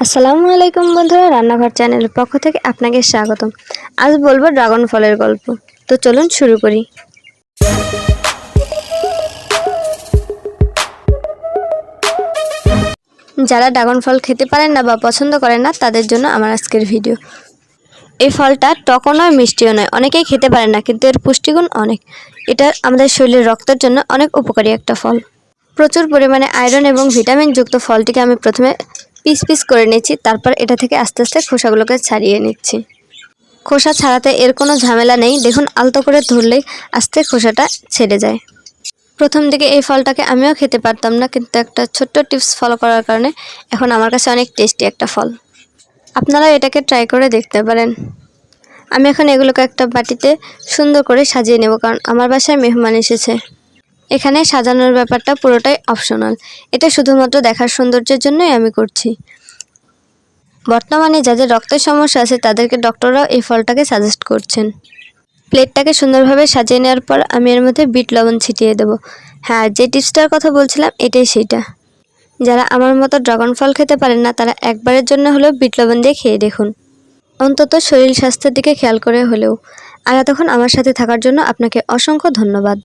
আসসালামু আলাইকুম বন্ধুরা, রান্নাঘর চ্যানেলের পক্ষ থেকে আপনাকে স্বাগতম। আজ বলব ড্রাগন ফলের গল্প। তো চলুন শুরু করি। যারা ড্রাগন ফল খেতে পারেন না বা পছন্দ করেন না, তাদের জন্য আমার আজকের ভিডিও। এই ফলটা টকও নয়, মিষ্টিও নয়। অনেকেই খেতে পারে না, কিন্তু এর পুষ্টিগুণ অনেক। এটা আমাদের শরীরের রক্তের জন্য অনেক উপকারী একটা ফল। প্রচুর পরিমাণে আয়রন এবং ভিটামিন যুক্ত ফলটিকে আমি প্রথমে পিস পিস করে নিচ্ছি, তারপর এটা থেকে আস্তে আস্তে খোসাগুলোকে ছাড়িয়ে নিচ্ছি। খোসা ছাড়াতে এর কোনো ঝামেলা নেই, দেখুন আলতো করে ধরলেই আস্তে খোসাটা ছেড়ে যায়। প্রথম দিকে এই ফলটাকে আমিও খেতে পারতাম না, কিন্তু একটা ছোট্ট টিপস ফলো করার কারণে এখন আমার কাছে অনেক টেস্টি একটা ফল। আপনারা এটাকে ট্রাই করে দেখতে পারেন। আমি এখন এগুলোকে একটা বাটিতে সুন্দর করে সাজিয়ে নেব, কারণ আমার বাসায় মেহমান এসেছে। এখানে সাজানোর ব্যাপারটা পুরোটাই অপশনাল এটা শুধুমাত্র দেখার সৌন্দর্যের জন্যই আমি করছি। বর্তমানে যাদের রক্তের সমস্যা আছে, তাদেরকে ডক্টররাও এই ফলটাকে সাজেস্ট করছেন। প্লেটটাকে সুন্দরভাবে সাজিয়ে নেওয়ার পর আমি এর মধ্যে বিট লবণ ছিটিয়ে দেবো। হ্যাঁ যে টিপসটার কথা বলছিলাম, এটাই সেইটা। যারা আমার মতো ড্রাগন ফল খেতে পারেন না, তারা একবারের জন্য হলেও বিট লবণ দিয়ে খেয়ে দেখুন। অন্তত শরীর স্বাস্থ্যের দিকে খেয়াল করে হলেও। আর এতক্ষণ আমার সাথে থাকার জন্য আপনাকে অসংখ্য ধন্যবাদ।